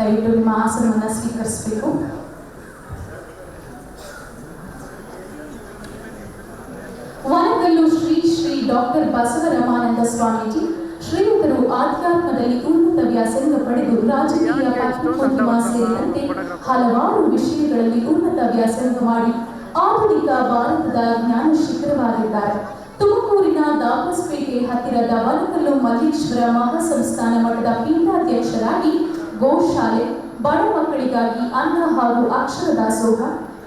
ದಯವಿಟ್ಟು ನಿಮ್ಮ ಆಸನವನ್ನು ಸ್ವೀಕರಿಸಬೇಕು. ವನಗಲ್ಲು ಶ್ರೀ ಶ್ರೀ ಡಾಕ್ಟರ್ ಬಸವರಮಾನಂದ ಸ್ವಾಮೀಜಿ, ಶ್ರೀಯುತರು ಆಧ್ಯಾತ್ಮದಲ್ಲಿ ಉನ್ನತ ವ್ಯಾಸಂಗ ಪಡೆದು ರಾಜಕೀಯ ಪತ್ರಿಕೋದ್ಯಮ ಸೇರಿದಂತೆ ಹಲವಾರು ವಿಷಯಗಳಲ್ಲಿ ಉನ್ನತ ವ್ಯಾಸಂಗ ಮಾಡಿ ಆಧುನಿಕ ಭಾರತದ ಜ್ಞಾನ ಶಿಖರವಾಗಿದ್ದಾರೆ. ತುಮಕೂರಿನ ದಾಬಸ್ಪೇಟೆ ಹತ್ತಿರದ ವನಕಲ್ಲು ಮಲ್ಲೇಶ್ವರ ಮಹಾಸಂಸ್ಥಾನ ಮಠದ ಪೀಠಾಧ್ಯಕ್ಷರಾಗಿ ಗೋಶಾಲೆ, ಬಡ ಮಕ್ಕಳಿಗಾಗಿ ಅನ್ನ ಹಾಗೂ ಅಕ್ಷರ ದಾಸೋಹ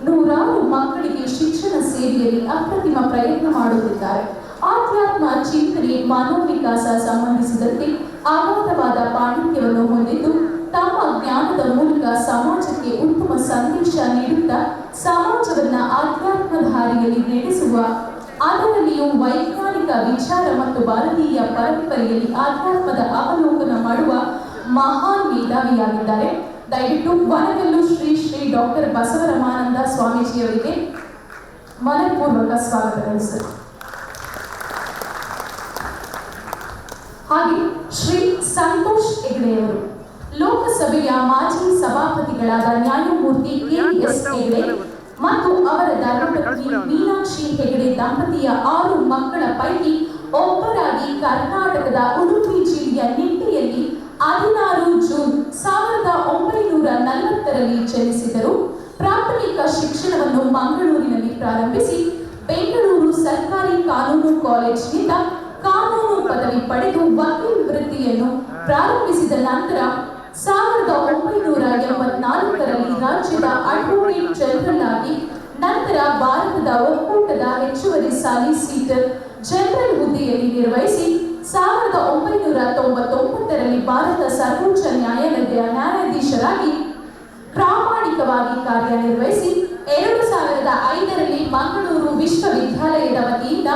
ನೂರಾರು ಮಕ್ಕಳಿಗೆ ಶಿಕ್ಷಣ ಸೇವೆಯಲ್ಲಿ ಅಪ್ರತಿಮ ಪ್ರಯತ್ನ ಮಾಡುತ್ತಿದ್ದಾರೆ. ಆಧ್ಯಾತ್ಮ ಚಿಂತನೆ, ಮನೋವಿಕಾಸ ಸಂಬಂಧಿಸಿದಂತೆ ಅಗಾಧವಾದ ಪಾಂಡಿತ್ಯವನ್ನು ಹೊಂದಿದ್ದು, ತಮ್ಮ ಜ್ಞಾನದ ಮೂಲಕ ಸಮಾಜಕ್ಕೆ ಉತ್ತಮ ಸಂದೇಶ ನೀಡುತ್ತಾ, ಸಮಾಜವನ್ನ ಆಧ್ಯಾತ್ಮ ದಾರಿಯಲ್ಲಿ ನಡೆಸುವ, ಅದರಲ್ಲಿಯೂ ವೈಜ್ಞಾನಿಕ ವಿಚಾರ ಮತ್ತು ಭಾರತೀಯ ಪರಂಪರೆಯಲ್ಲಿ ಆಧ್ಯಾತ್ಮದ ಅವಲೋಕನ ಮಾಡುವ ಮಹಾನ್ ಮೇಧಾವಿಯಾಗಿದ್ದಾರೆ ದಯವಿಟ್ಟು ವನಗಲ್ಲು ಶ್ರೀ ಶ್ರೀ ಡಾಕ್ಟರ್ ಬಸವರಮಾನಂದ ಸ್ವಾಮೀಜಿಯವರಿಗೆ ಮನಪೂರ್ವಕ ಸ್ವಾಗತಗಳು ಸರ್ ಹಾಗೆ ಶ್ರೀ ಸಂತೋಷ್ ಹೆಗ್ಡೆಯವರು, ಲೋಕಸಭೆಯ ಮಾಜಿ ಸಭಾಪತಿಗಳಾದ ನ್ಯಾಯಮೂರ್ತಿ ಎಸ್ ಹೆಗ್ಡೆ ಮತ್ತು ಅವರ ಧರ್ಮಪತ್ನಿ ಮೀನಾಕ್ಷಿ ಹೆಗ್ಡೆ ದಂಪತಿಯ ಆರು ಮಕ್ಕಳ ಪೈಕಿ ಒಬ್ಬರಾಗಿ ಕರ್ನಾಟಕದ ಉಡುಪಿ ಜಿಲ್ಲೆಯ ನಿಟ್ಟೆಯಲ್ಲಿ ಮಂಗಳೂರಿನಲ್ಲಿ ಬೆಂಗಳೂರು ಸರ್ಕಾರಿ ಕಾನೂನು ಕಾಲೇಜಿನಿಂದ ಕಾನೂನು ಪದವಿ ಪಡೆದು ವಕೀಲ್ ವೃತ್ತಿಯನ್ನು ಪ್ರಾರಂಭಿಸಿದ ನಂತರ ಸಾವಿರದ ಒಂಬೈನೂರ ಎಂಬತ್ನಾಲ್ಕರಲ್ಲಿ ರಾಜ್ಯದ ಅಡ್ವೊಕೇಟ್ ಜನರಲ್ ಆಗಿ ನಂತರ ಭಾರತದ ಒಕ್ಕೂಟದ ಹೆಚ್ಚುವರಿ ಸಾಲಿಸಿಟರ್ ಜನರಲ್ ಹುದ್ದೆಯಲ್ಲಿ ನಿರ್ವಹಿಸಿ ಸಾವಿರದ ಒಂಬೈನೂರ ತೊಂಬತ್ತೊಂಬತ್ತರಲ್ಲಿ ಭಾರತ ಸರ್ವೋಚ್ಚ ನ್ಯಾಯಾಲಯದ ನ್ಯಾಯಾಧೀಶರಾಗಿ ಪ್ರಾಮಾಣಿಕವಾಗಿ ಕಾರ್ಯನಿರ್ವಹಿಸಿ ಎರಡು ಸಾವಿರದ ಐದರಲ್ಲಿ ಮಂಗಳೂರು ವಿಶ್ವವಿದ್ಯಾಲಯದ ವತಿಯಿಂದ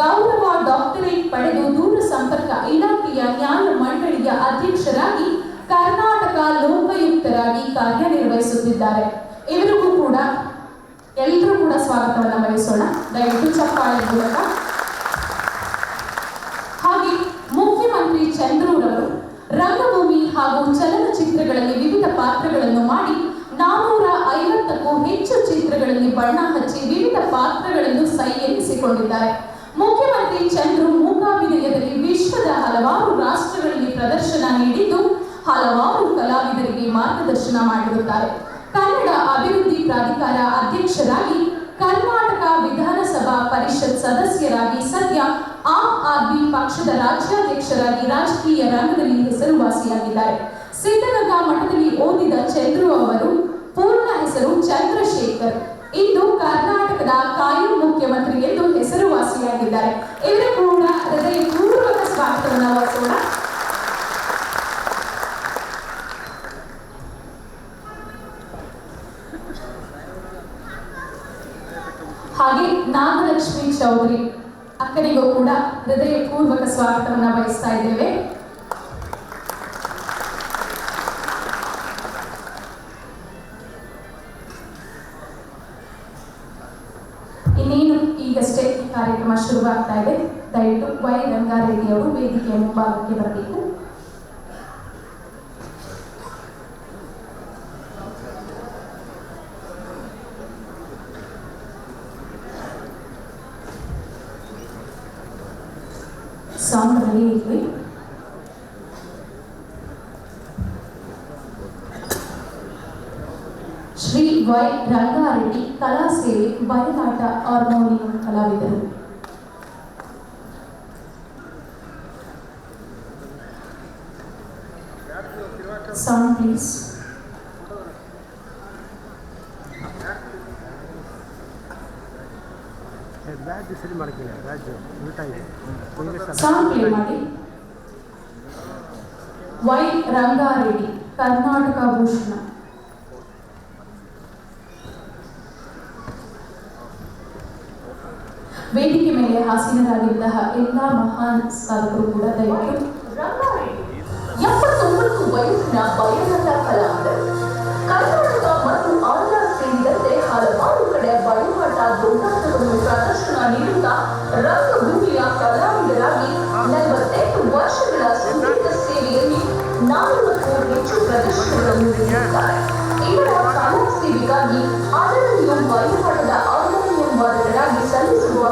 ಗೌರವ ಡಾಕ್ಟರೇಟ್ ಪಡೆದು ದೂರ ಸಂಪರ್ಕ ಇಲಾಖೆಯ ನ್ಯಾಯ ಮಂಡಳಿಯ ಅಧ್ಯಕ್ಷರಾಗಿ ಕರ್ನಾಟಕ ಲೋಕಾಯುಕ್ತರಾಗಿ ಕಾರ್ಯನಿರ್ವಹಿಸುತ್ತಿದ್ದಾರೆ. ಇವರಿಗೂ ಕೂಡ ಎಲ್ಲರೂ ಕೂಡ ಸ್ವಾಗತವನ್ನು ಬಯಸೋಣ. ದಯವಿಟ್ಟು ಚಪ್ಪಾಳೆ ಮೂಲಕ. ಹಾಗೆ ಮುಖ್ಯಮಂತ್ರಿ ಚಂದ್ರೂರವರು ರಂಗಭೂಮಿ ಹಾಗೂ ಚಲನಚಿತ್ರಗಳಲ್ಲಿ ವಿವಿಧ ಪಾತ್ರಗಳನ್ನು ಮಾಡಿ ನಾನೂರ ಐವತ್ತಕ್ಕೂ ಹೆಚ್ಚು ಚಿತ್ರಗಳಲ್ಲಿ ಬಣ್ಣ ಹಚ್ಚಿ ವಿವಿಧ ಪಾತ್ರಗಳನ್ನು ಸೈ ಎನಿಸಿಕೊಂಡಿದ್ದಾರೆ ಮುಖ್ಯಮಂತ್ರಿ ಚಂದ್ರು ಮೂಕಾಭಿನಯದಲ್ಲಿ ವಿಶ್ವದ ಹಲವಾರು ರಾಷ್ಟ್ರಗಳಲ್ಲಿ ಪ್ರದರ್ಶನ ನೀಡಿದ್ದು ಹಲವಾರು ಕಲಾವಿದರಿಗೆ ಮಾರ್ಗದರ್ಶನ ಮಾಡಿರುತ್ತಾರೆ. ಕನ್ನಡ ಅಭಿವೃದ್ಧಿ ಪ್ರಾಧಿಕಾರ ಅಧ್ಯಕ್ಷರಾಗಿ ಕರ್ನಾಟಕ ವಿಧಾನಸಭಾ ಪರಿಷತ್ ಸದಸ್ಯರಾಗಿ ಸದ್ಯ ಆಮ್ ಆದ್ಮಿ ಪಕ್ಷದ ರಾಜ್ಯಾಧ್ಯಕ್ಷರಾಗಿ ರಾಜಕೀಯ ರಂಗದಲ್ಲಿ ಹೆಸರುವಾಸಿಯಾಗಿದ್ದಾರೆ. ಸಿದ್ಧಗಂಗಾ ಮಠದಲ್ಲಿ ಓದಿದ ಚಂದ್ರು ಅವರು ಹೆಸರು ಚಂದ್ರಶೇಖರ್. ಇಂದು ಕರ್ನಾಟಕದ ಕಾಯಂ ಮುಖ್ಯಮಂತ್ರಿ ಎಂದು ಹೆಸರುವಾಸಿಯಾಗಿದ್ದಾರೆ. ಇವರು ಹೃದಯಪೂರ್ವಕ ಸ್ವಾಗತವನ್ನು ಹಾಗೆ ನಾಗಲಕ್ಷ್ಮಿ ಚೌಧರಿ, ಅಕ್ಕನಿಗೂ ಕೂಡ ಹೃದಯಪೂರ್ವಕ ಸ್ವಾಗತವನ್ನು ಬಯಸ್ತಾ ಇದ್ದೇವೆ. ಕಾರ್ಯಕ್ರಮ ಶುರುವಾಗ್ತಾ ಇದೆ. ದಯವಿಟ್ಟು ವೈ ರಂಗಾರೆಡ್ಡಿಯವರು ವೇದಿಕೆಯ ಮುಂಭಾಗಕ್ಕೆ ಬರಬೇಕು. Song ready Shri Y Rangareddy ಕಲಾ ಸೇವೆ ಬಯಲಾಟ ಹಾರ್ಮೋನಿಯಂ ಕಲಾವಿದರು ಸಾಂಗ್ ಪ್ಲೀಸ್ ಬ್ಯಾಗ್ ಸರಿ ಮಾಡ್ತೀನಿ ಬ್ಯಾಗ್ ಉಲ್ಟಾ ಇದೆ ಹಿಂಗೆ ಸಾಂಗ್ ಪ್ಲೇ ಮಾಡಿ ವೈ ರಂಗಾರೆಡ್ಡಿ ಕರ್ನಾಟಕ ಭೂಷಣ ವೇದಿಕೆ ಮೇಲೆ ಹಾಸೀನರಾಗಿದ್ದಂತಹ ಎಲ್ಲ ಮಹಾನ್ ಸಾಧಕರು ಕೂಡ ದಯವಿಟ್ಟು ಎಪ್ಪತ್ತೊಂಬತ್ತು ವಯಸ್ಸಿನ ಬಯಲಾಟ ಕಲಾವಿದರು. ಮತ್ತು ಆಂಧ್ರ ಸೇರಿದಂತೆ ಹಲವಾರು ಕಡೆ ಬಯಲಾಟ ದೊಡ್ಡಾಟವನ್ನು ಪ್ರದರ್ಶನ ನೀಡುತ್ತಾ ರಂಗಭೂಮಿಯ ಕಲಾವಿದರಾಗಿ ನಲವತ್ತೆಂಟು ವರ್ಷಗಳ ಸಂಗೀತ ಸೇವೆಯಲ್ಲಿ ನಾನ್ನೂರಕ್ಕೂ ಹೆಚ್ಚು ಪ್ರದರ್ಶನಗಳನ್ನು ನೀಡಿದ್ದಾರೆ. ಇವರ ಕಲಾ ಸೇವೆಗಾಗಿ ಅದರಲ್ಲಿಯೂ ಬಯಲಾಟದ ಹಾರ್ಮೋನಿಯಂ ವಾದಕರಾಗಿ ಸಲ್ಲಿಸಿರುವ